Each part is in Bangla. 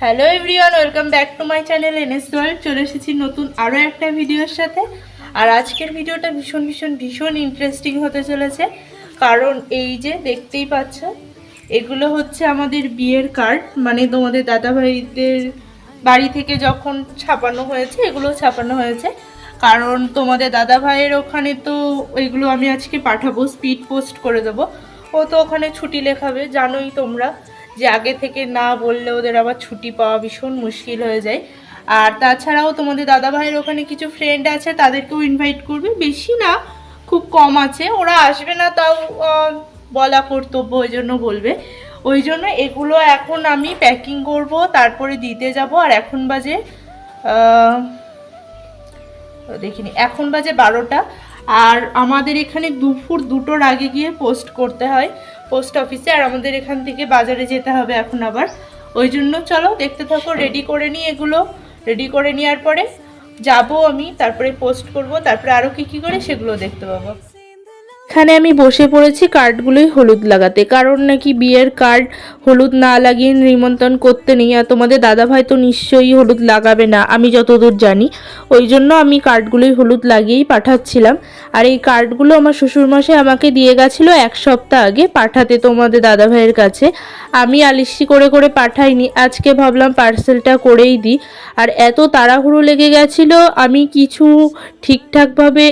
Hello everyone welcome back to my channel NS world চলে এসেছি নতুন আরও একটা ভিডিওর সাথে। আর আজকের ভিডিওটা ভীষণ ভীষণ ভীষণ ইন্টারেস্টিং হতে চলেছে। কারণ এই যে দেখতেই পাচ্ছ, এগুলো হচ্ছে আমাদের বিয়ের কার্ড মানে তোমাদের দাদাভাইদের বাড়ি থেকে যখন ছাপানো হয়েছে, এগুলো ছাপানো হয়েছে। কারণ তোমাদের দাদা ভাইয়ের ওখানে তো এগুলো আমি আজকে পাঠাবো স্পিড পোস্ট করে দেবো। ও তো ওখানে ছুটি লেখাবে, জানোই তোমরা। যে আগে থেকে না বললে ওদের আবার ছুটি পাওয়া ভীষণ মুশকিল হয়ে যায়। আর তাছাড়াও তোমাদের দাদা ভাইয়ের ওখানে কিছু ফ্রেন্ড আছে, তাদেরকেও ইনভাইট করবে। বেশি না, খুব কম আছে। ওরা আসবে না তাও বলা কর্তব্য ওই জন্য বলবে। ওই জন্য এগুলো এখন আমি প্যাকিং করব, তারপরে দিতে যাব। আর এখন বাজে দেখিনি, এখন বাজে বারোটা। আর আমাদের এখানে দুপুর দুটোর আগে গিয়ে পোস্ট করতে হয়। পোস্ট অফিসে, আর আমাদের এখান থেকে বাজারে যেতে হবে এখন আবার। ওই জন্য চলো, দেখতে থাকো রেডি করে নিই এগুলো। রেডি করে নেওয়ার পরে যাব আমি, তারপরে পোস্ট করব, তারপরে আরও কী কী করে সেগুলো দেখতে পাবো। এখানে আমি বসে পড়েছি কার্ডগুলোই হলুদ লাগাতে। কারণ নাকি বিয়ের কার্ড হলুদ না লাগিয়ে নিমন্ত্রণ করতে নেই। আর তোমাদের দাদাভাই তো নিশ্চয়ই হলুদ লাগাবে না, আমি যতদূর জানি। ওই জন্য আমি কার্ডগুলোই হলুদ লাগিয়েই পাঠাচ্ছিলাম। আর এই কার্ডগুলো আমার শ্বশুরমশাই আমাকে দিয়ে গেছিল এক সপ্তাহ আগে পাঠাতে তোমাদের দাদাভাইয়ের কাছে। আমি আলিশি করে করে পাঠাইনি, আজকে ভাবলাম পার্সেলটা করেই দিই। আর এত তাড়াহুড়ো লেগে গেছিল, আমি কিছু ঠিকঠাকভাবে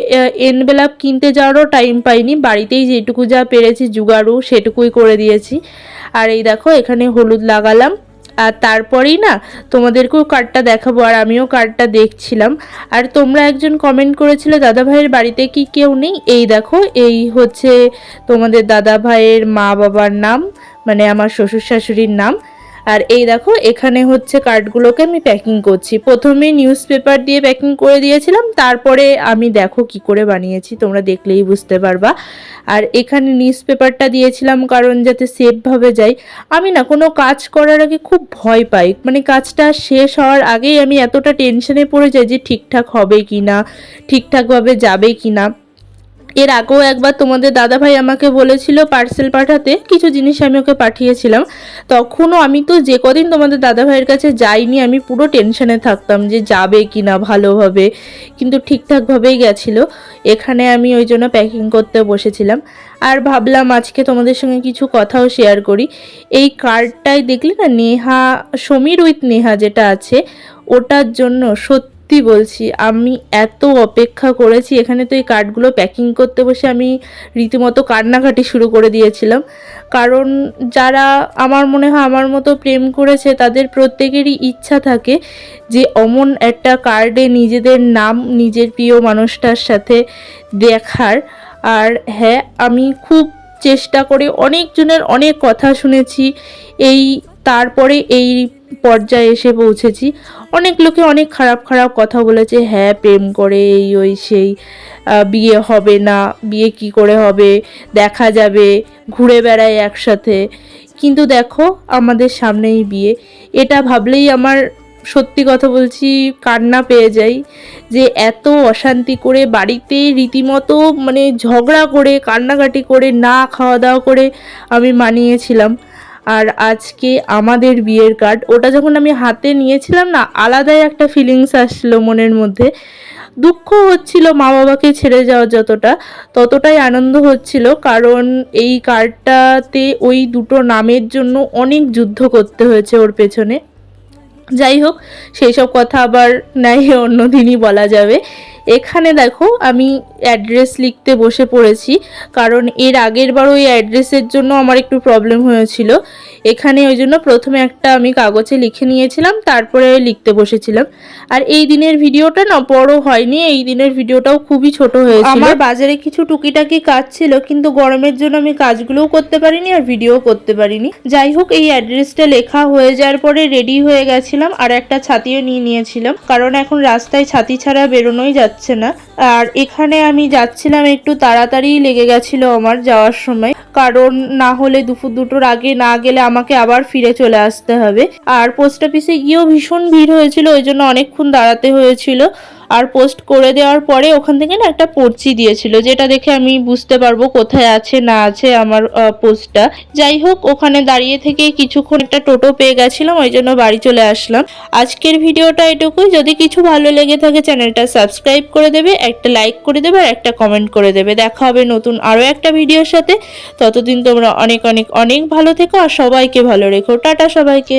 এনভেলাপ কিনতে যাওয়ারও টাইম পাইনি বাড়িতেই যেটুকু যা পেরেছি জুগাড়ু সেটুকুই করে দিয়েছি। আর এই দেখো, এখানে হলুদ লাগালাম। আর তারপরেই না, তোমাদেরকেও কার্ডটা দেখাবো, আর আমিও কার্ডটা দেখছিলাম। আর তোমরা একজন কমেন্ট করেছিলে দাদা ভাইয়ের বাড়িতে কি কেউ নেই? এই দেখো, এই হচ্ছে তোমাদের দাদা ভাইয়ের মা বাবার নাম মানে আমার শ্বশুর শাশুড়ির নাম। আর এই দেখো, এখানে হচ্ছে কার্ডগুলোকে আমি প্যাকিং করছি। প্রথমে নিউজ পেপার দিয়ে প্যাকিং করে দিয়েছিলাম, তারপরে আমি দেখো কি করে বানিয়েছি, তোমরা দেখলেই বুঝতে পারবা। আর এখানে নিউজ পেপারটা দিয়েছিলাম কারণ যাতে সেফভাবে যাই। আমি না, কোনো কাজ করার আগে খুব ভয় পাই। মানে কাজটা শেষ হওয়ার আগেই আমি এতটা টেনশনে পড়ে যাই যে ঠিকঠাক হবে কি না ঠিকঠাকভাবে যাবে কি না এর আগেও একবার তোমাদের দাদাভাই আমাকে বলেছিল পার্সেল পাঠাতে, কিছু জিনিস আমি ওকে পাঠিয়েছিলাম। তখনও আমি তো যে কদিন তোমাদের দাদাভাইয়ের কাছে যাইনি, আমি পুরো টেনশনে থাকতাম যে যাবে কি না ভালোভাবে কিন্তু ঠিকঠাকভাবেই গেছিল। এখানে আমি ওই জন্য প্যাকিং করতে বসেছিলাম। আর ভাবলাম আজকে তোমাদের সঙ্গে কিছু কথাও শেয়ার করি। এই কার্ডটাই দেখলি না, নেহা, সমীর উইথ নেহা যেটা আছে, ওটার জন্য সত্যি সত্যি বলছি, আমি এত অপেক্ষা করেছি, এখানে তো এই কার্ডগুলো প্যাকিং করতে বসে আমি রীতিমতো কান্নাকাটি শুরু করে দিয়েছিলাম। কারণ যারা আমার মনে হয় আমার মতো প্রেম করেছে, তাদের প্রত্যেকেরই ইচ্ছা থাকে যে অমন একটা কার্ডে নিজেদের নাম, নিজের প্রিয় মানুষটার সাথে দেখার। আর হ্যাঁ আমি খুব চেষ্টা করে অনেকজনের অনেক কথা শুনেছি, এই তারপরে এই পর্যায়ে এসে পৌঁছেছি। অনেক লোকে অনেক খারাপ খারাপ কথা বলেছে হ্যাঁ প্রেম করে এই, ওই, সেই বিয়ে হবে না, বিয়ে কি করে হবে, দেখা যাবে, ঘুরে বেড়ায় একসাথে। কিন্তু দেখো, আমাদের সামনেই বিয়ে। এটা ভাবলেই আমার সত্যি কথা বলছি, কান্না পেয়ে যাই যে এত অশান্তি করে বাড়িতে রীতিমতো মানে ঝগড়া করে, কান্নাকাটি করে, না খাওয়া দাওয়া করে আমি মানিয়েছিলাম। আর আজকে আমাদের বিয়ের কার্ড ওটা যখন আমি হাতে নিয়েছিলাম না, আলাদাই একটা ফিলিংস আসলো মনের মধ্যে। দুঃখ হচ্ছিল মা বাবাকে ছেড়ে যাওয়া যতটা, ততটাই আনন্দ হচ্ছিল, কারণ এই কার্ডটাতে ওই দুটো নামের জন্য অনেক যুদ্ধ করতে হয়েছে ওর পেছনে। যাই হোক, সেই সব কথা আবার নাই অন্য দিনই বলা যাবে। এখানে দেখো আমি অ্যাড্রেস লিখতে বসে পড়েছি, কারণ এর আগের বার ওই অ্যাড্রেসের জন্য আমার একটু প্রবলেম হয়েছিল। এখানে ওই জন্য প্রথমে একটা আমি কাগজে লিখে নিয়েছিলাম, তারপরে লিখতে বসেছিলাম। আর এই দিনের ভিডিওটা না বড় হয়নি, এই দিনের ভিডিওটাও খুবই ছোট হয়েছিল। আমার বাজারে কিছু টুকিটাকি কাজ ছিল, কিন্তু গরমের জন্য আমি কাজগুলোও করতে পারিনি আর ভিডিও করতে পারিনি। যাই হোক, এই অ্যাড্রেসটা লেখা হয়ে যাওয়ার পরে রেডি হয়ে গেছিলাম, আর একটা ছাতিও নিয়ে নিয়েছিলাম, কারণ এখন রাস্তায় ছাতি ছাড়া বেরোনোই যাচ্ছে না। আর এখানে আমি যাচ্ছিলাম, একটু তাড়াতাড়ি লেগে গেছিল আমার যাওয়ার সময়। কারণ না হলে দুপুর দুটোর আগে না গেলে আমাকে আবার ফিরে চলে আসতে হবে। আর পোস্ট অফিসে গিয়েও ভীষণ ভিড় হয়েছিল, ওই জন্য অনেকক্ষণ দাঁড়াতে হয়েছিল। আর পোস্ট করে দেওয়ার পরে ওখান থেকে না একটা পর্চি দিয়েছিল, যেটা দেখে আমি বুঝতে পারব কোথায় আছে, না আছে আমার পোস্টটা যাই হোক, ওখানে দাঁড়িয়ে থেকে কিছুক্ষণ একটা টোটো পেয়ে গেছিলাম, ওই জন্য বাড়ি চলে আসলাম। আজকের ভিডিওটা এটুকুই। যদি কিছু ভালো লেগে থাকে, চ্যানেলটা সাবস্ক্রাইব করে দেবে, একটা লাইক করে দেবে আর একটা কমেন্ট করে দেবে। দেখা হবে নতুন আরও একটা ভিডিওর সাথে। ততদিন তোমরা অনেক অনেক অনেক ভালো থেকো আর সবাইকে ভালো রেখো। টাটা সবাইকে।